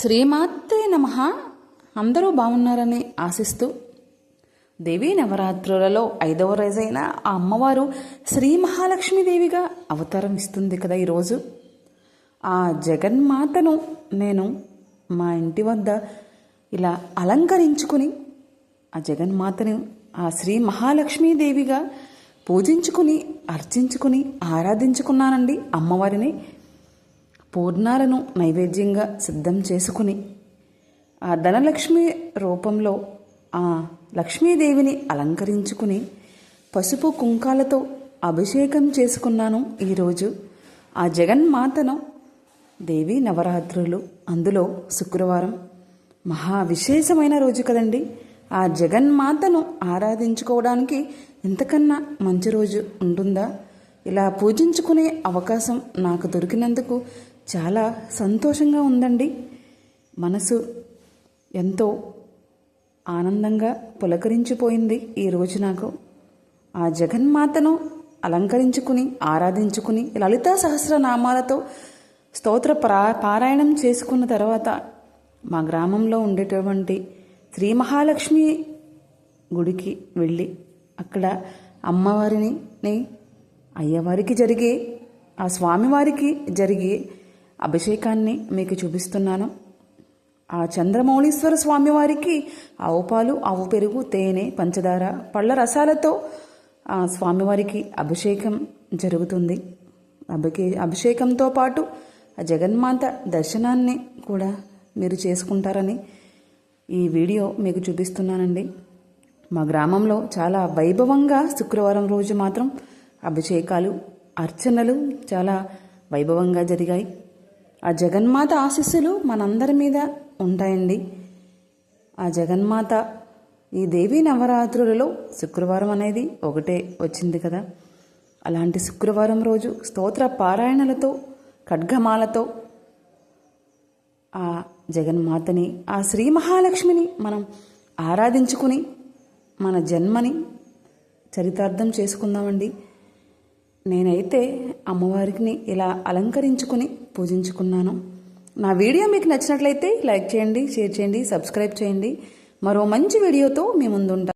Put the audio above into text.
శ్రీమాత్రే నమ. అందరూ బాగున్నారని ఆశిస్తూ దేవీ నవరాత్రులలో ఐదవ రోజైన ఆ అమ్మవారు శ్రీ మహాలక్ష్మీదేవిగా అవతారం ఇస్తుంది కదా ఈరోజు. ఆ జగన్మాతను నేను మా ఇంటి వద్ద ఇలా అలంకరించుకుని ఆ జగన్మాతను ఆ శ్రీ మహాలక్ష్మీదేవిగా పూజించుకుని అర్చించుకుని ఆరాధించుకున్నానండి అమ్మవారిని. పూర్ణాలను నైవేద్యంగా సిద్ధం చేసుకుని ఆ ధనలక్ష్మి రూపంలో ఆ లక్ష్మీదేవిని అలంకరించుకుని పసుపు కుంకాలతో అభిషేకం చేసుకున్నాను ఈరోజు. ఆ జగన్మాతను దేవి నవరాత్రులు అందులో శుక్రవారం. మహా విశేషమైన రోజు కదండి. ఆ జగన్మాతను ఆరాధించుకోవడానికి ఇంతకన్నా మంచి రోజు ఉంటుందా? ఇలా పూజించుకునే అవకాశం నాకు దొరికినందుకు చాలా సంతోషంగా ఉందండి. మనసు ఎంతో ఆనందంగా పులకరించిపోయింది ఈరోజు నాకు. ఆ జగన్మాతను అలంకరించుకుని ఆరాధించుకుని లలితా సహస్రనామాలతో స్తోత్ర పరా పారాయణం చేసుకున్న తర్వాత మా గ్రామంలో ఉండేటువంటి శ్రీ మహాలక్ష్మి గుడికి వెళ్ళి అక్కడ అమ్మవారిని అయ్యవారికి జరిగే ఆ స్వామివారికి జరిగే అభిషేకాన్ని మీకు చూపిస్తున్నాను. ఆ చంద్రమౌళీశ్వర స్వామివారికి ఆవు పాలు ఆవు పెరుగు తేనె పంచదార పళ్ళ రసాలతో ఆ స్వామివారికి అభిషేకం జరుగుతుంది. అభికే అభిషేకంతో పాటు ఆ జగన్మాత దర్శనాన్ని కూడా మీరు చేసుకుంటారని ఈ వీడియో మీకు చూపిస్తున్నానండి. మా గ్రామంలో చాలా వైభవంగా శుక్రవారం రోజు మాత్రం అభిషేకాలు అర్చనలు చాలా వైభవంగా జరిగాయి. ఆ జగన్మాత ఆశీస్సులు మనందరి మీద ఉంటాయండి. ఆ జగన్మాత ఈ దేవీ నవరాత్రులలో శుక్రవారం అనేది ఒకటే వచ్చింది కదా. అలాంటి శుక్రవారం రోజు స్తోత్ర పారాయణలతో ఖడ్గమాలతో ఆ జగన్మాతని ఆ శ్రీ మహాలక్ష్మిని మనం ఆరాధించుకుని మన జన్మని చరితార్థం చేసుకుందామండి. నేనైతే అమ్మవారిని ఇలా అలంకరించుకుని పూజించుకున్నాను. నా వీడియో మీకు నచ్చినట్లయితే లైక్ చేయండి షేర్ చేయండి సబ్స్క్రైబ్ చేయండి. మరో మంచి వీడియోతో మీ ముందుంటాను